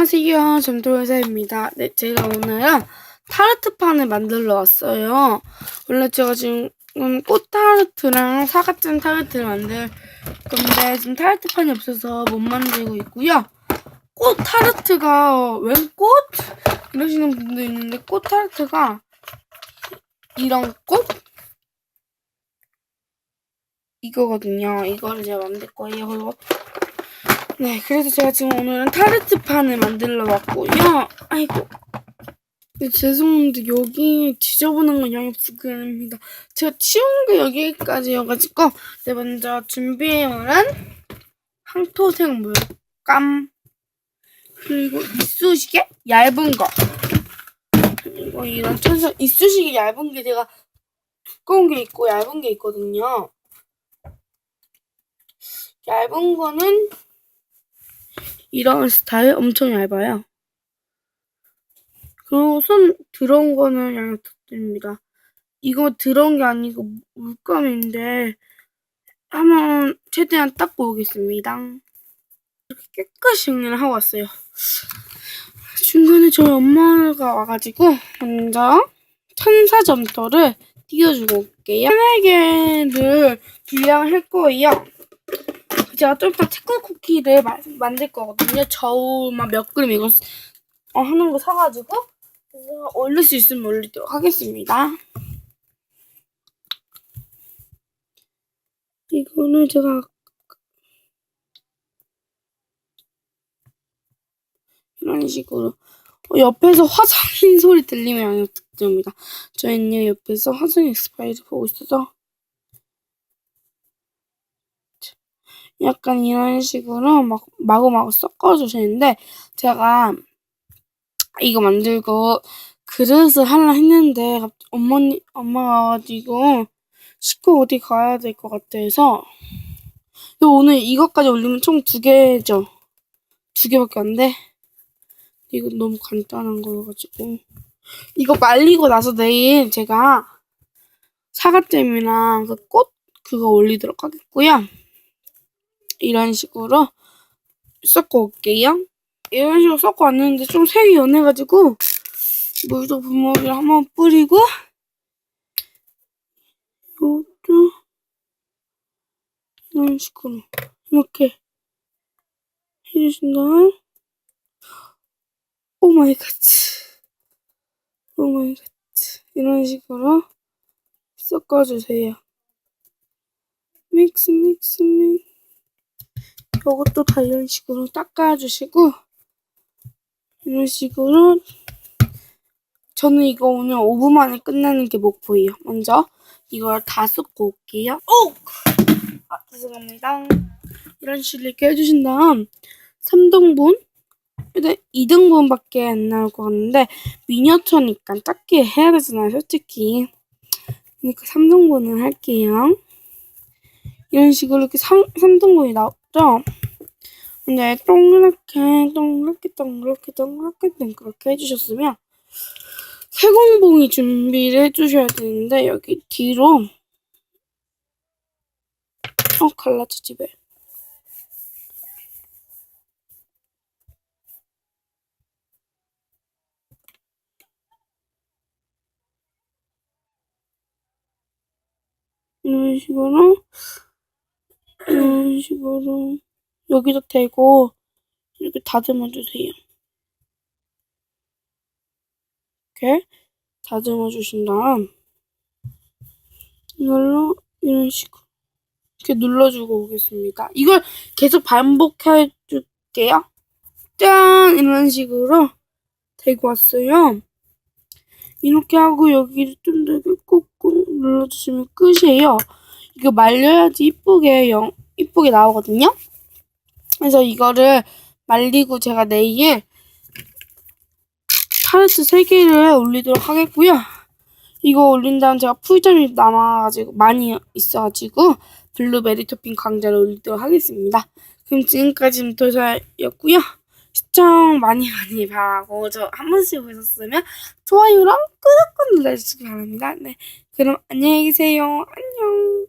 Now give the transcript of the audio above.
안녕하세요. 점토회사입니다. 네, 제가 오늘은 타르트판을 만들러 왔어요. 원래 제가 지금 꽃 타르트랑 사과잼 타르트를 만들 건데 지금 타르트판이 없어서 못 만들고 있고요. 꽃 타르트가 웬 꽃? 이러시는 분도 있는데 꽃 타르트가 이런 꽃? 이거거든요. 이거를 제가 만들 거예요. 그리고 네, 그래서 제가 지금 오늘은 타르트판을 만들러 왔고요. 아이고. 네, 죄송한데 여기 지저분한 건 양해 부탁드립니다. 제가 치운 게 여기까지여가지고 네, 먼저 준비해온 황토색 물감 그리고 이쑤시개 얇은 거 그리고 이런 천사 이쑤시개 얇은 게 제가 두꺼운 게 있고 얇은 게 있거든요. 얇은 거는 이런 스타일 엄청 얇아요. 그리고 손 들어온 거는 양해 부탁드립니다. 이거 들어온 게 아니고 물감인데 한번 최대한 닦고 오겠습니다. 이렇게 깨끗이 정리를 하고 왔어요. 중간에 저희 엄마가 와가지고 먼저 천사 점토를 띄워주고 올게요. 세 개를 분량을 할 거예요. 제가 좀 이따 체코 쿠키를 마, 만들 거거든요. 저우만 몇 그램 이거 어, 하는 거 사가지고 그래서 올릴 수 있으면 올리도록 하겠습니다. 이거는 제가 이런 식으로 어, 옆에서 화장인 소리 들리면 양해 부탁드립니다. 저희는 옆에서 화장 엑스파일을 보고 있어서 약간 이런 식으로 막 마구마구 섞어주시는데 제가 이거 만들고 그릇을 하려 했는데 어머니 엄마가 와가지고 씻고 어디 가야 될 것 같아서 오늘 이것까지 올리면 총 두 개죠. 두 개밖에 안 돼. 이거 너무 간단한 거여가지고 이거 말리고 나서 내일 제가 사과잼이랑 그 꽃 그거 올리도록 하겠고요. 이런 식으로 섞어 올게요. 이런 식으로 섞어 왔는데 좀 색이 연해가지고 물도 부먹이를 한번 뿌리고 이것도 이런 식으로 이렇게 해주신 다음 오 마이 갓 오 마이 갓 이런 식으로 섞어주세요. 믹스 믹스 믹스 이것도 다 이런 식으로 닦아주시고 이런 식으로 저는 이거 오늘 5분 만에 끝내는 게 목표예요. 먼저 이걸 다 섞고 올게요. 오! 아, 죄송합니다. 이런 식으로 이렇게 해주신 다음 3등분 근데 2등분밖에 안 나올 것 같은데 미니어처니까 작게 해야 되잖아요. 솔직히. 그러니까 3등분을 할게요. 이런 식으로 이렇게 3, 3등분이 나 왔죠? 이제 동그랗게 동그랗게 동그랗게 동그랗게 동그랗게 해주셨으면 세공봉이 준비를 해주셔야 되는데 여기 뒤로 어 갈라지 집에 이런 식으로 이런 식으로 여기도 대고 이렇게 다듬어 주세요. 이렇게 다듬어 주신 다음 이걸로 이런 식으로 이렇게 눌러주고 오겠습니다. 이걸 계속 반복해 줄게요. 짠! 이런 식으로 대고 왔어요. 이렇게 하고 여기를 좀 더 꾹꾹 눌러주시면 끝이에요. 이거 말려야지 이쁘게 영, 이쁘게 나오거든요. 그래서 이거를 말리고 제가 내일 타르트 3개를 올리도록 하겠고요. 이거 올린 다음 제가 풀점이 남아가지고 많이 있어가지고 블루베리 토핑 강자를 올리도록 하겠습니다. 그럼 지금까지 문토사였고요. 시청 많이 많이 바라고 저 한 번씩 보셨으면 좋아요랑 끄덕끄덕 눌러주시기 바랍니다. 네, 그럼 안녕히 계세요. 안녕.